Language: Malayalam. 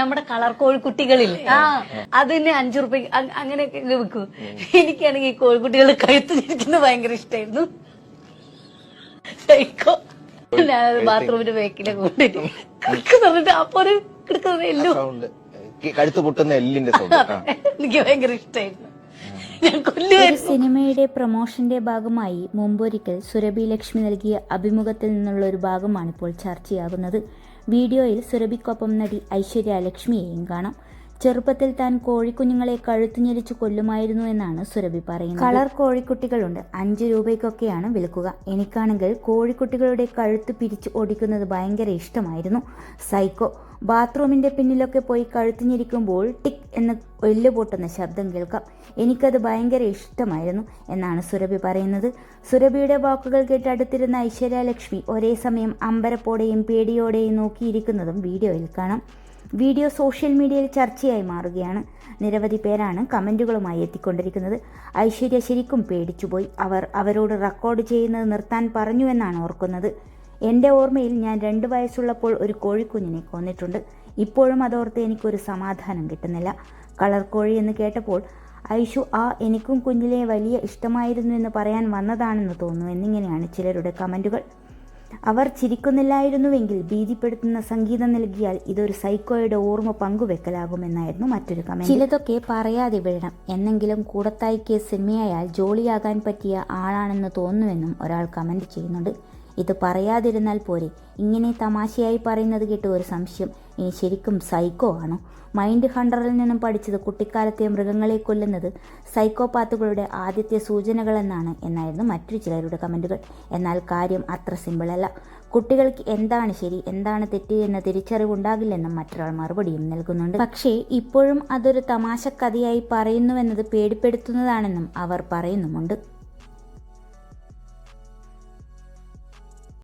നമ്മുടെ കളർ കോഴിക്കുട്ടികളില്ലേ അതിന് അഞ്ചു റുപ്യ അങ്ങനെയൊക്കെ വിൽക്കും. എനിക്കാണെങ്കിൽ കോഴിക്കുട്ടികൾ കഴുത്ത് ഇരിക്കുന്നത് ഭയങ്കര ഇഷ്ടമായിരുന്നു സൈക്കോ. ഞാൻ ബാത്റൂമിന്റെ ബേക്കിലെ കൊണ്ടിട്ട് കിടക്ക് പറഞ്ഞിട്ട് അപ്പൊ ഒരു കിടക്കുന്ന എല്ലു. കഴുത്ത് പൊട്ടുന്ന എല്ലിന്റെ. എനിക്ക് ഭയങ്കര ഇഷ്ടമായിരുന്നു ഒരു സിനിമയുടെ പ്രൊമോഷന്റെ ഭാഗമായി മുമ്പൊരിക്കൽ സുരഭി ലക്ഷ്മി നൽകിയ അഭിമുഖത്തിൽ നിന്നുള്ള ഒരു ഭാഗമാണ് ഇപ്പോൾ ചർച്ചയാകുന്നത്. വീഡിയോയിൽ സുരഭിക്കൊപ്പം നടി ഐശ്വര്യ ലക്ഷ്മിയെയും കാണാം ചെറുപ്പത്തിൽ താൻ കോഴിക്കുഞ്ഞുങ്ങളെ കഴുത്തു ഞെരിച്ചു കൊല്ലുമായിരുന്നു എന്നാണ് സുരഭി പറയുന്നത്. കളർ കോഴിക്കുട്ടികളുണ്ട്. അഞ്ച് രൂപയ്ക്കൊക്കെയാണ് വിൽക്കുക. എനിക്കാണെങ്കിൽ കോഴിക്കുട്ടികളുടെ കഴുത്ത് പിരിച്ച് ഓടിക്കുന്നത് ഭയങ്കര ഇഷ്ടമായിരുന്നു. സൈക്കോ. ബാത്റൂമിന്റെ പിന്നിലൊക്കെ പോയി കഴുത്തിഞ്ഞിരിക്കുമ്പോൾ ടിക് എന്ന് എല്ല് പൊട്ടുന്ന ശബ്ദം കേൾക്കാം. എനിക്കത് ഭയങ്കര ഇഷ്ടമായിരുന്നു എന്നാണ് സുരഭി പറയുന്നത്. സുരഭിയുടെ വാക്കുകൾ കേട്ട് അടുത്തിരുന്ന ഐശ്വര്യ ലക്ഷ്മി ഒരേ സമയം അമ്പരപ്പോടെയും പേടിയോടെയും നോക്കിയിരിക്കുന്നതും വീഡിയോയിൽ കാണാം. വീഡിയോ സോഷ്യൽ മീഡിയയിൽ ചർച്ചയായി മാറുകയാണ്. നിരവധി പേരാണ് കമന്റുകളുമായി എത്തിക്കൊണ്ടിരിക്കുന്നത്. ഐശ്വര്യ ശരിക്കും പേടിച്ചുപോയി. അവർ അവരോട് റെക്കോർഡ് ചെയ്യുന്നത് നിർത്താൻ പറഞ്ഞു എന്നാണ് ഓർക്കുന്നത്. എന്റെ ഓർമ്മയിൽ ഞാൻ രണ്ട് വയസ്സുള്ളപ്പോൾ ഒരു കോഴിക്കുഞ്ഞിനെ കൊന്നിട്ടുണ്ട്. ഇപ്പോഴും അതോർത്ത് എനിക്കൊരു സമാധാനം കിട്ടുന്നില്ല. കളർ കോഴി എന്ന് കേട്ടപ്പോൾ ഐഷു ആ എനിക്കും കുഞ്ഞിലെ വലിയ ഇഷ്ടമായിരുന്നു എന്ന് പറയാൻ വന്നതാണെന്ന് തോന്നുന്നു എന്നിങ്ങനെയാണ് ചിലരുടെ കമന്റുകൾ അവർ ചിരിക്കുന്നില്ലായിരുന്നുവെങ്കിൽ ഭീതിപ്പെടുത്തുന്ന സംഗീതം നൽകിയാൽ ഇതൊരു സൈക്കോയുടെ ഓർമ്മ പങ്കുവെക്കലാകുമെന്നായിരുന്നു മറ്റൊരു കമന്റ് ചിലതൊക്കെ പറയാതെ വിടണം. എന്നെങ്കിലും കൂടത്തായിക്ക് സിനിമയായാൽ ജോളിയാകാൻ പറ്റിയ ആളാണെന്ന് തോന്നുമെന്നും ഒരാൾ കമന്റ് ചെയ്യുന്നുണ്ട്. ഇത് പറയാതിരുന്നാൽ പോരെ. ഇങ്ങനെ തമാശയായി പറയുന്നത് കേട്ട് ഒരു സംശയം. ഇനി ശരിക്കും സൈക്കോ ആണോ? മൈൻഡ് ഹണ്ടറിൽ നിന്നും പഠിച്ചത് കുട്ടിക്കാലത്തെ മൃഗങ്ങളെ കൊല്ലുന്നത് സൈക്കോപാത്തുകളുടെ ആദ്യത്തെ സൂചനകളെന്നാണ് എന്നായിരുന്നു മറ്റു ചിലരുടെ കമന്റുകൾ എന്നാൽ കാര്യം അത്ര സിമ്പിളല്ല കുട്ടികൾക്ക് എന്താണ് ശരി എന്താണ് തെറ്റ് എന്ന തിരിച്ചറിവുണ്ടാകില്ലെന്നും മറ്റൊരാൾ മറുപടിയും നൽകുന്നുണ്ട്. പക്ഷേ ഇപ്പോഴും അതൊരു തമാശ കഥയായി പറയുന്നുവെന്നത് പേടിപ്പെടുത്തുന്നതാണെന്നും അവർ പറയുന്നുമുണ്ട്.